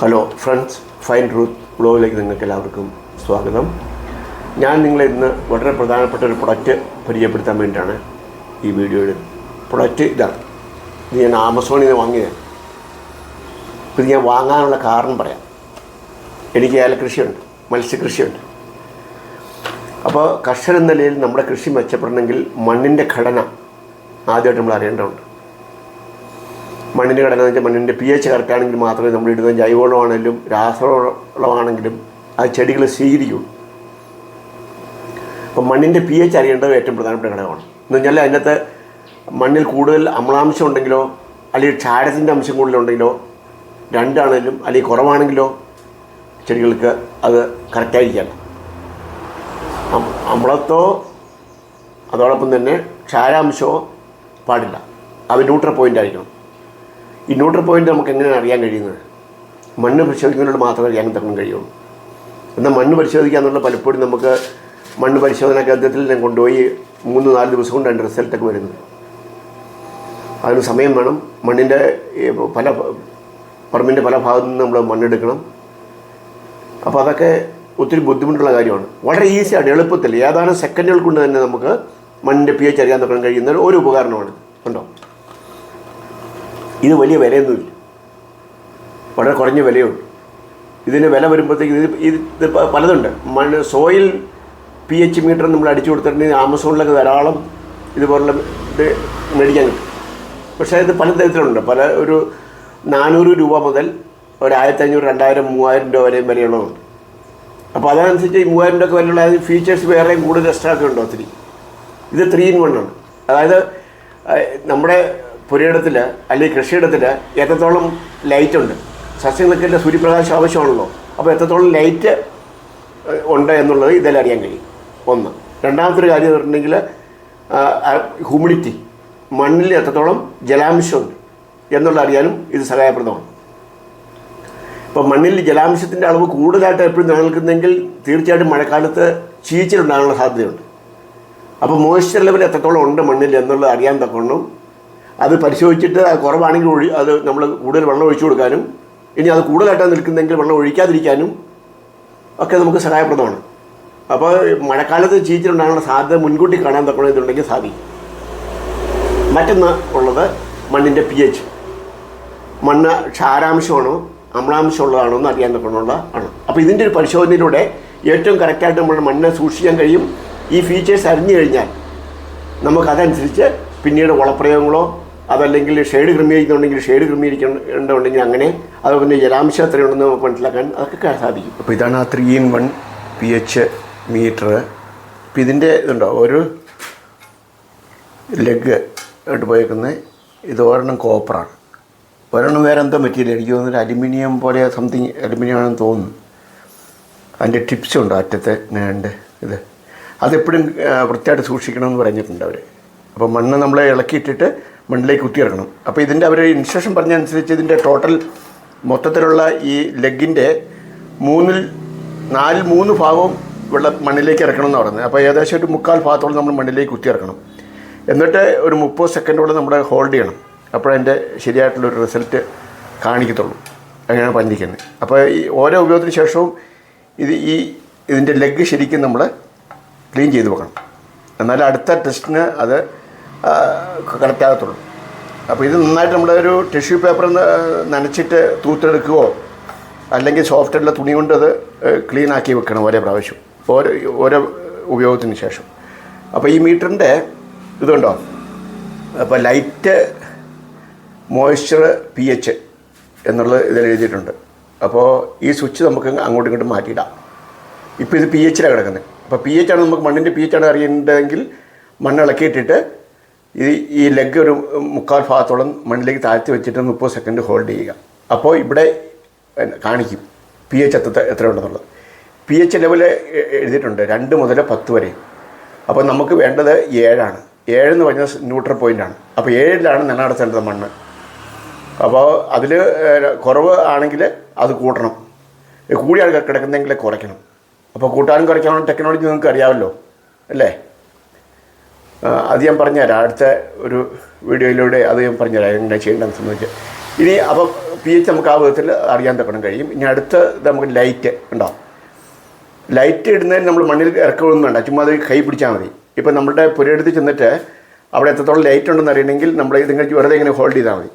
Hello friends fine Ruth ബ്ലോഗിലേക്ക് നിങ്ങൾക്ക് എല്ലാവർക്കും സ്വാഗതം. ഞാൻ നിങ്ങളെ ഇന്ന് വളരെ പ്രധാനപ്പെട്ട ഒരു പ്രൊഡക്റ്റ് പരിചയപ്പെടുത്താൻ വേണ്ടിയിട്ടാണ് ഈ വീഡിയോയിൽ പ്രൊഡക്റ്റ് ഇതാണ്. ഇത് ഞാൻ ആമസോണിൽ നിന്ന് വാങ്ങിയത്. ഇത് ഞാൻ വാങ്ങാനുള്ള കാരണം പറയാം. എനിക്ക് ഏലകൃഷിയുണ്ട് മത്സ്യകൃഷിയുണ്ട്. അപ്പോൾ കർഷകർ എന്ന നിലയിൽ നമ്മുടെ കൃഷി മെച്ചപ്പെടണമെങ്കിൽ മണ്ണിന്റെ ഘടന ആദ്യമായിട്ട് നമ്മൾ അറിയേണ്ടതുണ്ട്. മണ്ണിന്റെ ഘടന വെച്ചാൽ മണ്ണിന്റെ പി എച്ച് കറക്റ്റ് ആണെങ്കിൽ മാത്രമേ നമ്മൾ ഇടുന്ന ജൈവവളമാണെങ്കിലും രാസവളമാണെങ്കിലും ആ ചെടികൾ സ്വീകരിക്കുള്ളൂ അപ്പം മണ്ണിന്റെ പി എച്ച് അറിയേണ്ടത് ഏറ്റവും പ്രധാനപ്പെട്ട ഘടകമാണ്. എന്ന് വെച്ചാൽ അതിനകത്ത് മണ്ണിൽ കൂടുതൽ അമ്ലാംശം ഉണ്ടെങ്കിലോ അല്ലെങ്കിൽ ക്ഷാരത്തിന്റെ അംശം കൂടുതലുണ്ടെങ്കിലോ രണ്ടാണെങ്കിലും അല്ലെങ്കിൽ കുറവാണെങ്കിലോ ചെടികൾക്ക് അത് കറക്റ്റായിരിക്കാം. അം- അമ്ലത്തോ അതോടൊപ്പം തന്നെ ക്ഷാരാംശമോ പാടില്ല. അത് ന്യൂട്രൽ പോയിന്റ് ആയിരിക്കണം. ഈ ന്യൂട്രൽ പോയിന്റ് നമുക്ക് എങ്ങനെയാണ് അറിയാൻ കഴിയുന്നത്? മണ്ണ് പരിശോധിക്കുന്നതിലൂടെ മാത്രമേ അറിയാൻ തരണം കഴിയുള്ളൂ. എന്നാൽ മണ്ണ് പരിശോധിക്കുക എന്നുള്ള പലപ്പോഴും നമുക്ക് മണ്ണ് പരിശോധനാ കേന്ദ്രത്തിൽ ഞാൻ കൊണ്ടുപോയി മൂന്ന് നാല് ദിവസം കൊണ്ട് അതിന്റെ റിസൾട്ടൊക്കെ വരുന്നത്. അതിന് സമയം വേണം. മണ്ണിന്റെ പല പറമ്പിന്റെ പല ഭാഗത്തു നിന്ന് നമ്മൾ മണ്ണെടുക്കണം അപ്പോൾ അതൊക്കെ ഒത്തിരി ബുദ്ധിമുട്ടുള്ള കാര്യമാണ്. വളരെ ഈസിയാണ് എളുപ്പത്തിൽ. ഏതാനും സെക്കൻഡുകൾ കൊണ്ട് തന്നെ നമുക്ക് മണ്ണിന്റെ പി എച്ച് അറിയാൻ തുടങ്ങാൻ കഴിയുന്ന ഒരു ഉപകരണമാണ് ഉണ്ടോ? ഇത് വലിയ വിലയൊന്നുമില്ല. വളരെ കുറഞ്ഞ വിലയുള്ളൂ. ഇതിന് വില വരുമ്പോഴത്തേക്ക് ഇത് ഇത് പലതുണ്ട്. മണ്ണ് സോയിൽ പി എച്ച് മീറ്റർ നമ്മൾ അടിച്ചു കൊടുത്തിട്ടുണ്ടെങ്കിൽ ആമസോണിലൊക്കെ ധാരാളം ഇതുപോലുള്ള ഇത് മേടിക്കാൻ കിട്ടും. പക്ഷേ ഇത് പല തരത്തിലുണ്ട്. പല ഒരു നാനൂറ് രൂപ മുതൽ ഒരു ആയിരത്തി അഞ്ഞൂറ് രണ്ടായിരം മൂവായിരം രൂപ വരെയും വിലയുള്ളതുണ്ട് അപ്പോൾ അതനുസരിച്ച് ഈ മൂവായിരം രൂപ വിലയുള്ള ഫീച്ചേഴ്സ് വേറെയും കൂടുതൽ എക്സ്ട്രാ ഒക്കെ ഉണ്ട് ഒത്തിരി? ഇത് ത്രീ ഇൻ വൺ ആണ്. അതായത് നമ്മുടെ പുരയിടത്തിൽ അല്ലെങ്കിൽ കൃഷിയിടത്തിൽ എത്രത്തോളം ലൈറ്റ് ഉണ്ട്? സസ്യങ്ങൾക്ക് സൂര്യപ്രകാശം ആവശ്യമാണല്ലോ. അപ്പോൾ എത്രത്തോളം ലൈറ്റ് ഉണ്ട് എന്നുള്ളത് ഇതിൽ അറിയാൻ കഴിയും. ഒന്ന്. രണ്ടാമത്തെ ഒരു കാര്യം എന്ന് പറഞ്ഞിട്ടുണ്ടെങ്കിൽ ഹ്യൂമിഡിറ്റി മണ്ണിൽ എത്രത്തോളം ജലാംശമുണ്ട് എന്നുള്ള അറിയാനും ഇത് സഹായപ്രദമാണ്. ഇപ്പോൾ മണ്ണിൽ ജലാംശത്തിന്റെ അളവ് കൂടുതലായിട്ട് എപ്പോഴും നിലനിൽക്കുന്നെങ്കിൽ തീർച്ചയായിട്ടും മഴക്കാലത്ത് ചീച്ചിലുണ്ടാകാനുള്ള സാധ്യതയുണ്ട്. അപ്പോൾ മോയ്സ്ചർ ലെവൽ എത്രത്തോളം ഉണ്ട് മണ്ണിൽ എന്നുള്ളത് അറിയാൻ തക്കവണ്ണം അത് പരിശോധിച്ചിട്ട് കുറവാണെങ്കിൽ ഒഴി അത് നമ്മൾ കൂടുതൽ വെള്ളം ഒഴിച്ചു കൊടുക്കാനും ഇനി അത് കൂടുതലായിട്ടാണ് നിൽക്കുന്നെങ്കിൽ വെള്ളം ഒഴിക്കാതിരിക്കാനും ഒക്കെ നമുക്ക് സഹായപ്രദമാണ്. അപ്പോൾ മഴക്കാലത്ത് ചീച്ചിലുണ്ടാകാനുള്ള സാധ്യത മുൻകൂട്ടി കാണാൻ തക്കവണ്ണം സാധിക്കും. മറ്റൊന്ന് ഉള്ളത് മണ്ണിന്റെ പി എച്ച് മണ്ണ് ക്ഷാരാംശമാണോ അമ്ലാംശമുള്ളതാണോ എന്ന് അറിയാൻ തക്കണമുള്ള ആണ്. അപ്പോൾ ഇതിന്റെ ഒരു പരിശോധനയിലൂടെ ഏറ്റവും കറക്റ്റായിട്ട് നമ്മൾ മണ്ണ് സൂക്ഷിക്കാൻ കഴിയും. ഈ ഫീച്ചേഴ്സ് അറിഞ്ഞു കഴിഞ്ഞാൽ നമുക്കതനുസരിച്ച് പിന്നീട് വളപ്രയോഗങ്ങളോ അതല്ലെങ്കിൽ ഷെയ്ഡ് ക്രമീകരിക്കുന്നുണ്ടെങ്കിൽ ഷെയ്ഡ് ക്രമീകരിക്കേണ്ടതുണ്ടെങ്കിൽ അങ്ങനെ അതുപോലെ പിന്നെ ജലാംശം എത്രയുണ്ടെന്ന് നമുക്ക് മനസ്സിലാക്കാൻ അതൊക്കെ സാധിക്കും. അപ്പോൾ ഇതാണ് ആ three in one P H meter ഇപ്പം ഇതിന്റെ ഇതുണ്ടോ? ഒരു ലെഗ് ആയിട്ട് പോയേക്കുന്നത് ഇത് ഒരെണ്ണം കോപ്പറാണ് ഒരെണ്ണം വേറെ എന്തോ മെറ്റീരിയൽ എനിക്ക് തോന്നുന്നു അലുമിനിയം പോലെ സംതിങ് അലുമിനിയം ആണെന്ന് തോന്നുന്നു. അതിന്റെ ടിപ്സ് ഉണ്ട് അറ്റത്തെ ഇങ്ങനെ ഇത്. അതെപ്പോഴും വൃത്തിയായിട്ട് സൂക്ഷിക്കണമെന്ന് പറഞ്ഞിട്ടുണ്ട് അവർ അപ്പോൾ മണ്ണ് നമ്മൾ ഇളക്കിയിട്ടിട്ട് മണ്ണിലേക്ക് കുത്തിയിറക്കണം. അപ്പോൾ ഇതിന്റെ അവർ ഇൻസ്ട്രക്ഷൻ പറഞ്ഞനുസരിച്ച് ഇതിന്റെ ടോട്ടൽ മൊത്തത്തിലുള്ള ഈ ലെഗിന്റെ മൂന്നിൽ നാലിൽ മൂന്ന് ഭാഗവും വെള്ളം മണ്ണിലേക്ക് ഇറക്കണം എന്ന് പറയുന്നത്. അപ്പോൾ ഏകദേശം ഒരു മുക്കാൽ ഭാഗത്തോളം നമ്മൾ മണ്ണിലേക്ക് കുത്തിയിറക്കണം. എന്നിട്ട് ഒരു മുപ്പത് സെക്കൻഡോളം നമ്മൾ ഹോൾഡ് ചെയ്യണം. അപ്പോഴതിന്റെ ശരിയായിട്ടുള്ളൊരു റിസൾട്ട് കാണിക്കത്തുള്ളൂ. അങ്ങനെയാണ് പറഞ്ഞിരിക്കുന്നത്. അപ്പോൾ ഈ ഓരോ ഉപയോഗത്തിന് ശേഷവും ഇത് ഈ ഇതിന്റെ ലെഗ് ശരിക്കും നമ്മൾ ക്ലീൻ ചെയ്ത് വെക്കണം. എന്നാൽ അടുത്ത ടെസ്റ്റിന് അത് കറക്റ്റ് ആകത്തുള്ളൂ അപ്പോൾ ഇത് നന്നായിട്ട് നമ്മുടെ ഒരു ടിഷ്യൂ പേപ്പർ നനച്ചിട്ട് തൂത്തെടുക്കുകയോ അല്ലെങ്കിൽ സോഫ്റ്റുള്ള തുണി കൊണ്ട് അത് ക്ലീൻ ആക്കി വെക്കണം ഓരോ പ്രാവശ്യം. ഓരോ ഓരോ ഉപയോഗത്തിന് ശേഷം. അപ്പോൾ ഈ മീറ്ററിന്റെ ഇതുണ്ടോ? അപ്പോൾ ലൈറ്റ് മോയ്സ്ചർ പി എച്ച് എന്നുള്ളത് ഇതിൽ എഴുതിയിട്ടുണ്ട്. അപ്പോൾ ഈ സ്വിച്ച് നമുക്ക് അങ്ങോട്ടും ഇങ്ങോട്ടും മാറ്റിയിടാം. ഇപ്പോൾ ഇത് പി എച്ചിലാണ് കിടക്കുന്നത് അപ്പോൾ പി ആണ് നമുക്ക് മണ്ണിന്റെ പി ആണ് അറിയേണ്ടതെങ്കിൽ മണ്ണ് ഇളക്കിയിട്ടിട്ട് ഈ ഈ ലെഗ് ഒരു മുക്കാൽ ഭാഗത്തോളം മണ്ണിലേക്ക് താഴ്ത്തി വെച്ചിട്ട് മുപ്പത് സെക്കൻഡ് ഹോൾഡ് ചെയ്യുക. അപ്പോൾ ഇവിടെ കാണിക്കും പി എച്ച് എത്ര എത്ര ഉണ്ടെന്നുള്ളത്. പി എച്ച് ലെവൽ എഴുതിയിട്ടുണ്ട് രണ്ട് മുതൽ പത്ത് വരെ. അപ്പോൾ നമുക്ക് വേണ്ടത് ഏഴാണ്. ഏഴെന്ന് പറഞ്ഞാൽ ന്യൂട്രൽ പോയിന്റാണ് അപ്പോൾ ഏഴിലാണ് നിലനിർത്തേണ്ടത് മണ്ണ്. അപ്പോൾ അതിൽ കുറവ് ആണെങ്കിൽ അത് കൂട്ടണം. കൂടിയാണ് കിടക്കുന്നെങ്കിൽ കുറയ്ക്കണം. അപ്പോൾ കൂട്ടാനും കുറയ്ക്കാനും ടെക്നോളജി നിങ്ങൾക്ക് അറിയാമല്ലോ അല്ലേ? അത് ഞാൻ പറഞ്ഞുതരാം. അടുത്ത ഒരു വീഡിയോയിലൂടെ അത് ഞാൻ പറഞ്ഞുതരാം എങ്ങനെ ചെയ്യേണ്ടതെന്ന് സംബന്ധിച്ച്. ഇനി അപ്പം പി എച്ച് നമുക്ക് ആ വിധത്തിൽ അറിയാൻ തക്കണം കഴിയും. ഇനി അടുത്ത നമുക്ക് ലൈറ്റ് ഉണ്ടോ ലൈറ്റ് ഇടുന്നതിന് നമ്മൾ മണ്ണിൽ ഇറക്കുകയൊന്നും വേണ്ട ചുമ്മാ അത് കൈ പിടിച്ചാൽ മതി. ഇപ്പം നമ്മുടെ പുരയെടുത്ത് ചെന്നിട്ട് അവിടെ എത്രത്തോളം ലൈറ്റ് ഉണ്ടെന്ന് അറിയണമെങ്കിൽ നമ്മൾ ഇതിങ്ങനെ വെറുതെ ഇങ്ങനെ ഹോൾഡ് ചെയ്താൽ മതി.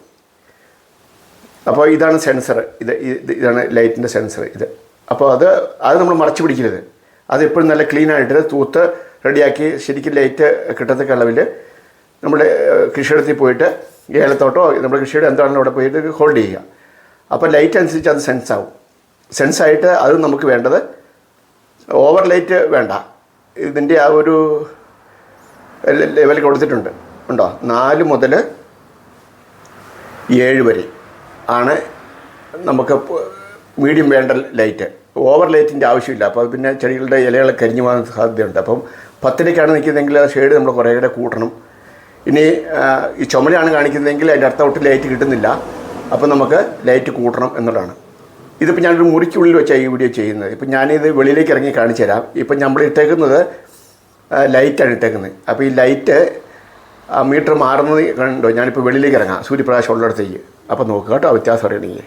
അപ്പോൾ ഇതാണ് സെൻസർ ഇത് ഇതാണ് ലൈറ്റിന്റെ സെൻസർ ഇത്. അപ്പോൾ അത് അത് നമ്മൾ മറച്ചു പിടിക്കരുത്. അത് എപ്പോഴും നല്ല ക്ലീൻ ആയിട്ട് തൂത്ത് റെഡിയാക്കി ശരിക്കും ലൈറ്റ് കിട്ടത്തക്ക അളവിൽ നമ്മുടെ കൃഷിയിടത്തിൽ പോയിട്ട് ഏലത്തോട്ടോ നമ്മുടെ കൃഷിയുടെ എന്താണെങ്കിലും അവിടെ പോയിട്ട് ഹോൾഡ് ചെയ്യുക. അപ്പോൾ ലൈറ്റ് അനുസരിച്ച് അത് സെൻസ് ആവും. സെൻസ് ആയിട്ട് അത് നമുക്ക് വേണ്ടത് ഓവർ ലൈറ്റ് വേണ്ട. ഇതിന്റെ ആ ഒരു ലെവൽ കൊടുത്തിട്ടുണ്ട്. ഉണ്ടോ? നാല് മുതൽ ഏഴ് വരെ ആണ് നമുക്ക് മീഡിയം വേണ്ട ലൈറ്റ് ഓവർ ലൈറ്റിന്റെ ആവശ്യമില്ല അപ്പോൾ പിന്നെ ചെടികളുടെ ഇലകൾ കരിഞ്ഞു പോകാൻ സാധ്യതയുണ്ട്. അപ്പം പത്തിലേക്കാണ് നിൽക്കുന്നതെങ്കിൽ ആ ഷെയ്ഡ് നമ്മൾ കുറേ കൂടെ കൂട്ടണം. ഇനി ഈ ചുമലാണ് കാണിക്കുന്നതെങ്കിൽ അതിന്റെ അടുത്ത ഒട്ടും ലൈറ്റ് കിട്ടുന്നില്ല. അപ്പം നമുക്ക് ലൈറ്റ് കൂട്ടണം എന്നുള്ളതാണ്. ഇതിപ്പോൾ ഞാനൊരു മുറിക്കുള്ളിൽ വെച്ചാണ് ഈ വീഡിയോ ചെയ്യുന്നത്. ഇപ്പം ഞാനിത് വെളിയിലേക്ക് ഇറങ്ങി കാണിച്ചു തരാം. ഇപ്പം നമ്മൾ ഇട്ടേക്കുന്നത് ലൈറ്റാണ് ഇട്ടേക്കുന്നത്. അപ്പോൾ ഈ ലൈറ്റ് മീറ്റർ മാറുന്നത് കണ്ടോ? ഞാനിപ്പോൾ വെളിയിലേക്ക് ഇറങ്ങാം. സൂര്യപ്രകാശം ഉള്ളിടത്തേക്ക്. അപ്പോൾ നോക്കുക കേട്ടോ വ്യത്യാസം അറിയണമെങ്കിൽ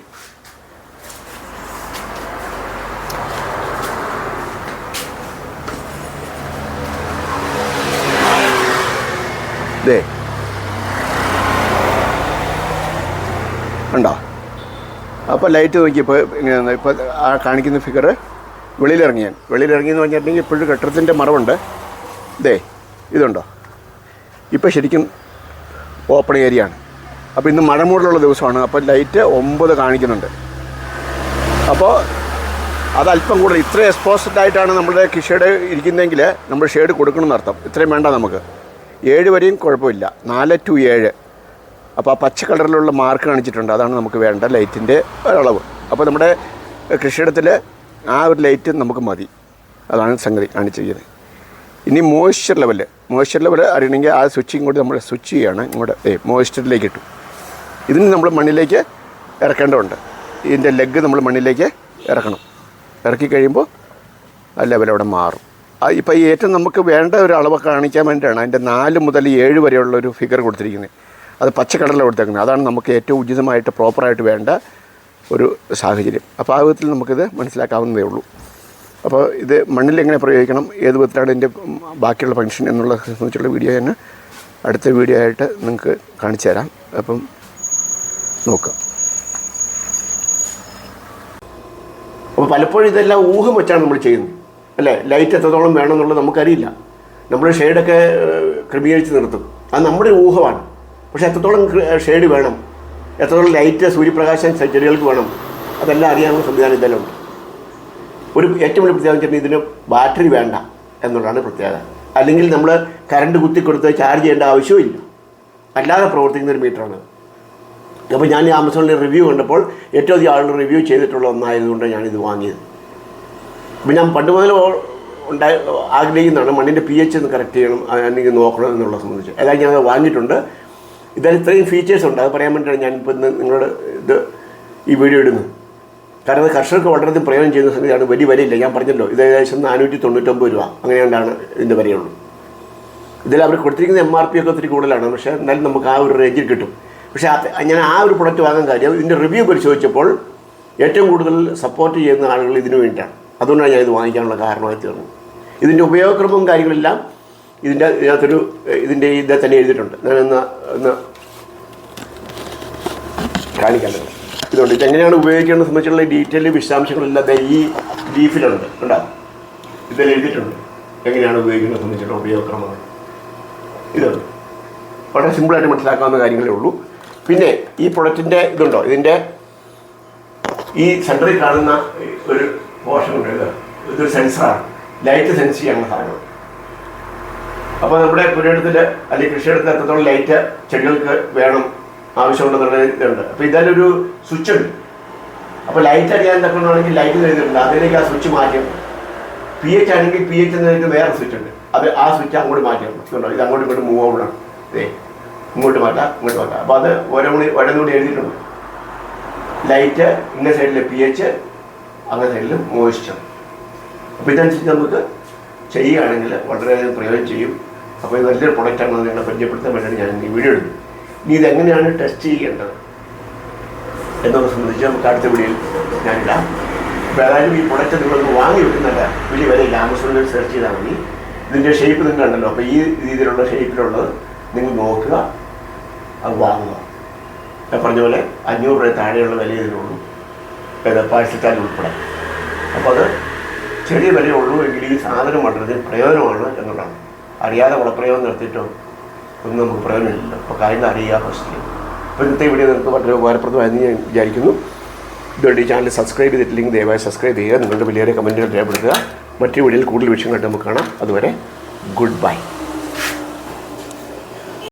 ദേ. ഉണ്ടോ അപ്പോൾ ലൈറ്റ് നോക്കിയപ്പോൾ ഇങ്ങനെ ഇപ്പോൾ ആ കാണിക്കുന്ന ഫിഗർ വെളിയിലിറങ്ങിയാൽ വെളിയിലിറങ്ങിയെന്ന് പറഞ്ഞിട്ടുണ്ടെങ്കിൽ ഇപ്പോഴും കെട്ടിടത്തിന്റെ മറവുണ്ട്. ദേ ഇതുണ്ടോ? ഇപ്പോൾ ശരിക്കും ഓപ്പൺ ഏരിയ ആണ്. അപ്പോൾ ഇന്ന് മഴ മൂടലുള്ള ദിവസമാണ്. അപ്പോൾ ലൈറ്റ് ഒമ്പത് കാണിക്കുന്നുണ്ട്. അപ്പോൾ അത് അല്പം കൂടുതൽ ഇത്ര എക്സ്പോസ്ഡ് ആയിട്ടാണ് നമ്മുടെ കിഷേഡ് ഇരിക്കുന്നതെങ്കിൽ നമ്മൾ ഷെയ്ഡ് കൊടുക്കണം അർത്ഥം ഇത്രയും വേണ്ട നമുക്ക്. ഏഴ് വരെയും കുഴപ്പമില്ല. നാല് ടു ഏഴ്. അപ്പോൾ ആ പച്ച കളറിലുള്ള മാർക്ക് കാണിച്ചിട്ടുണ്ട്. അതാണ് നമുക്ക് വേണ്ട ലൈറ്റിന്റെ ഒരളവ് അപ്പോൾ നമ്മുടെ കൃഷിയിടത്തിൽ ആ ഒരു ലൈറ്റ് നമുക്ക് മതി. അതാണ് സംഗതി കാണിച്ചിരിക്കുന്നത് ഇനി മോയ്സ്ചർ ലെവൽ മോയ്സ്ചർ ലെവൽ അറിയണമെങ്കിൽ ആ സ്വിച്ച് ഇങ്ങോട്ട് നമ്മൾ സ്വിച്ച് ചെയ്യാണ്. ഇങ്ങോട്ട് ഏ മോയ്സ്ചറിലേക്ക് ഇട്ടു. ഇതിന് നമ്മൾ മണ്ണിലേക്ക് ഇറക്കേണ്ടതുണ്ട്. ഇതിന്റെ ലെഗ് നമ്മൾ മണ്ണിലേക്ക് ഇറക്കണം. ഇറക്കി കഴിയുമ്പോൾ ആ ലെവൽ അവിടെ മാറും. ഈ ഏറ്റവും നമുക്ക് വേണ്ട ഒരു അളവ് കാണിക്കാൻ വേണ്ടിയിട്ടാണ് അതിന്റെ നാല് മുതൽ ഏഴ് വരെയുള്ള ഒരു ഫിഗർ കൊടുത്തിരിക്കുന്നത്. അത് പച്ചക്കടല കൊടുത്തേക്കുന്നത്. അതാണ് നമുക്ക് ഏറ്റവും ഉചിതമായിട്ട് പ്രോപ്പറായിട്ട് വേണ്ട ഒരു സാഹചര്യം. അപ്പോൾ ആ വിധത്തിൽ നമുക്കിത് മനസ്സിലാക്കാവുന്നതേ ഉള്ളൂ. അപ്പോൾ ഇത് മണ്ണിൽ എങ്ങനെ പ്രയോഗിക്കണം ഏത് വിധത്തിലാണ് ഇതിന്റെ ബാക്കിയുള്ള ഫങ്ഷൻ എന്നുള്ള സംബന്ധിച്ചുള്ള വീഡിയോ തന്നെ അടുത്ത വീഡിയോ ആയിട്ട് നിങ്ങൾക്ക് കാണിച്ചു തരാം. അപ്പം നോക്കാം. അപ്പോൾ പലപ്പോഴും ഇതെല്ലാം ഊഹം വെച്ചാണ് നമ്മൾ ചെയ്യുന്നത്. അല്ലേ? ലൈറ്റ് എത്രത്തോളം വേണമെന്നുള്ളത് നമുക്കറിയില്ല. നമ്മൾ ഷെയ്ഡൊക്കെ ക്രമീകരിച്ച് നിർത്തും. അത് നമ്മുടെ ഊഹമാണ്. പക്ഷേ എത്രത്തോളം ഷെയ്ഡ് വേണം? എത്രത്തോളം ലൈറ്റ് സൂര്യപ്രകാശം ചെടികൾക്ക് വേണം? അതെല്ലാം അറിയാനുള്ള സംവിധാനം ഇതെല്ലാം ഉണ്ട്. ഒരു ഏറ്റവും വലിയ പ്രത്യേകത വെച്ചിട്ടുണ്ടെങ്കിൽ ഇതിന് ബാറ്ററി വേണ്ട എന്നുള്ളതാണ് പ്രത്യേകത. അല്ലെങ്കിൽ നമ്മൾ കറണ്ട് കുത്തി കൊടുത്ത് ചാർജ് ചെയ്യേണ്ട ആവശ്യമില്ല അല്ലാതെ പ്രവർത്തിക്കുന്ന ഒരു മീറ്ററാണ് അപ്പോൾ ഞാൻ ആമസോണിൽ റിവ്യൂ കണ്ടപ്പോൾ ഏറ്റവും അധികം ആളുകൾ റിവ്യൂ ചെയ്തിട്ടുള്ള ഒന്നായതുകൊണ്ട് ഞാനിത് വാങ്ങിയത്. അപ്പോൾ ഞാൻ പണ്ട് മുതൽ ഉണ്ടായി ആഗ്രഹിക്കുന്നതാണ് മണ്ണിന്റെ പി എച്ച് ഒന്ന് കറക്റ്റ് ചെയ്യണം അല്ലെങ്കിൽ നോക്കണം എന്നുള്ളത് സംബന്ധിച്ച്. അതായത് ഞാൻ വാങ്ങിയിട്ടുണ്ട്. ഇതിൽ ഇത്രയും ഫീച്ചേഴ്സ് ഉണ്ട്. അത് പറയാൻ വേണ്ടിയിട്ടാണ് ഞാനിപ്പോൾ ഇന്ന് നിങ്ങളുടെ ഇത് ഈ വീഡിയോ ഇടുന്നത്. കാരണം കർഷകർക്ക് വളരെയധികം പ്രയോജനം ചെയ്യുന്ന സംഗതിയാണ്. വലിയ വിലയില്ല. ഞാൻ പറഞ്ഞല്ലോ ഇത് ഏകദേശം നാനൂറ്റി തൊണ്ണൂറ്റൊമ്പത് രൂപ അങ്ങനെയാണ്ടാണ് ഇതിന്റെ വിലയുള്ളൂ ഇതിൽ അവർ കൊടുത്തിരിക്കുന്ന എം ആർ പി ഒക്കെ ഒത്തിരി കൂടുതലാണ്. പക്ഷേ എന്നാലും നമുക്ക് ആ ഒരു റേഞ്ചിൽ കിട്ടും. പക്ഷേ ഞാൻ ആ ഒരു പ്രൊഡക്റ്റ് വാങ്ങാൻ കാര്യം ഇതിന്റെ റിവ്യൂ പരിശോധിച്ചപ്പോൾ ഏറ്റവും കൂടുതൽ സപ്പോർട്ട് ചെയ്യുന്ന ആളുകൾ ഇതിനു വേണ്ടിയിട്ടാണ്. അതുകൊണ്ടാണ് ഞാൻ ഇത് വാങ്ങിക്കാനുള്ള കാരണമായി തീർന്നത്. ഇതിന്റെ ഉപയോഗക്രമവും കാര്യങ്ങളെല്ലാം ഇതിന്റെ ഇതിനകത്തൊരു ഇതിന്റെ ഇതിൽ തന്നെ എഴുതിയിട്ടുണ്ട്. ഞാനൊന്ന് ഒന്ന് കാണിക്കേണ്ടത് ഇത് ഇതെങ്ങനെയാണ് ഉപയോഗിക്കേണ്ടത് സംബന്ധിച്ചുള്ള ഡീറ്റെയിൽ വിശദാംശങ്ങളെല്ലാം ദേ ഈ ലീഫിലുണ്ട് കണ്ടോ? ഇതിൽ എഴുതിയിട്ടുണ്ട്. എങ്ങനെയാണ് ഉപയോഗിക്കുന്നത് സംബന്ധിച്ചുള്ള ഉപയോഗക്രമങ്ങൾ ഇതുണ്ട്. വളരെ സിമ്പിളായിട്ട് മനസ്സിലാക്കാവുന്ന കാര്യങ്ങളേ ഉള്ളൂ. പിന്നെ ഈ പ്രൊഡക്റ്റിന്റെ ഇതുണ്ടോ? ഇതിന്റെ ഈ സെന്ററിൽ കാണുന്ന ഒരു ഉണ്ട് ഇത് ഇതൊരു സെൻസറാണ്. ലൈറ്റ് സെൻസ് ചെയ്യാനുള്ള സാധനം അപ്പോൾ നമ്മുടെ പുരയിടത്തിൽ അല്ലെങ്കിൽ കൃഷിയിടത്തിൽ എത്രത്തോളം ലൈറ്റ് ചെടികൾക്ക് വേണം ആവശ്യമുണ്ടെന്നുള്ള ഇതുണ്ട്. അപ്പോൾ ഇതിലൊരു സ്വിച്ച് ഉണ്ട്. അപ്പോൾ ലൈറ്റ് അറിയാൻ തക്കണമെങ്കിൽ ലൈറ്റ് എഴുതിയിട്ടുണ്ട് അതിലേക്ക് ആ സ്വിച്ച് മാറ്റും പി എച്ച് ആണെങ്കിൽ പി എച്ച് എന്നതിലേക്ക് വേറെ സ്വിച്ച് ഉണ്ട്. അത് ആ സ്വിച്ച് അങ്ങോട്ട് മാറ്റും ഇത് അങ്ങോട്ടും ഇങ്ങോട്ട് മൂവ് ആവണം ഏ ഇങ്ങോട്ട് മാറ്റാം ഇങ്ങോട്ട് മാറ്റാം. അപ്പോൾ അത് ഓരോ കൂടി ഓരോ കൂടി എഴുതിയിട്ടുണ്ട്. ലൈറ്റ് ഇന്ന സൈഡിൽ പി എച്ച് അങ്ങേ സൈഡിൽ മോയിസ്ചർ അപ്പോൾ ഇതനുസരിച്ച് നമുക്ക് ചെയ്യുകയാണെങ്കിൽ വളരെയധികം പ്രയോജനം ചെയ്യും. അപ്പോൾ ഇത് നല്ലൊരു പ്രൊഡക്റ്റാണെന്ന് നിങ്ങളെ പരിചയപ്പെടുത്താൻ വേണ്ടിയാണ് ഞാൻ ഈ വീഡിയോ എടുത്തു ഇനി ഇതെങ്ങനെയാണ് ടെസ്റ്റ് ചെയ്യേണ്ടത് എന്നൊക്കെ സംബന്ധിച്ച് നമുക്ക് അടുത്ത വീഡിയോയിൽ ഞാനിടാം അപ്പോൾ ഏതായാലും ഈ പ്രൊഡക്റ്റ് നിങ്ങളൊന്ന് വാങ്ങി വെക്കുന്നല്ല വലിയ വിലയില്ല. ആമസോണിൽ സെർച്ച് ചെയ്താൽ മതി. ഇതിന്റെ ഷേപ്പ് നിങ്ങൾ കണ്ടല്ലോ. അപ്പോൾ ഈ രീതിയിലുള്ള ഷേപ്പിലുള്ളത് നിങ്ങൾ നോക്കുക അത് വാങ്ങുക. ഞാൻ പറഞ്ഞ പോലെ അഞ്ഞൂറ് രൂപ താഴെയുള്ള വില ഇതിനുള്ളൂ ഏത് പാഴ്സത്താൽ ഉൾപ്പെടെ. അപ്പോൾ അത് ചെറിയ ഉള്ളൂ എങ്കിൽ ഈ സാധനം വളരെ പ്രയോജനമാണ് എന്നുള്ളതാണ്. അറിയാതെ വളപ്രയോഗം നടത്തിയിട്ടോ ഒന്നും നമുക്ക് പ്രയോജനമില്ല. അപ്പോൾ കാര്യം അറിയുക ഫസ്റ്റ് അപ്പോൾ ഇന്നത്തെ വീഡിയോ നിങ്ങൾക്ക് വളരെ ഉപകാരപ്രദമായെന്ന് ഞാൻ വിചാരിക്കുന്നു. ഇതുകൊണ്ട് ഈ ചാനൽ സബ്സ്ക്രൈബ് ചെയ്തിട്ടില്ലെങ്കിൽ ദയവായി സബ്സ്ക്രൈബ് ചെയ്യുക. നിങ്ങളുടെ വലിയ കമന്റുകൾ രേഖപ്പെടുത്തുക. മറ്റു വീഡിയോയിൽ കൂടുതൽ വിഷയങ്ങളായിട്ട് നമുക്ക് കാണാം. അതുവരെ ഗുഡ് ബൈ.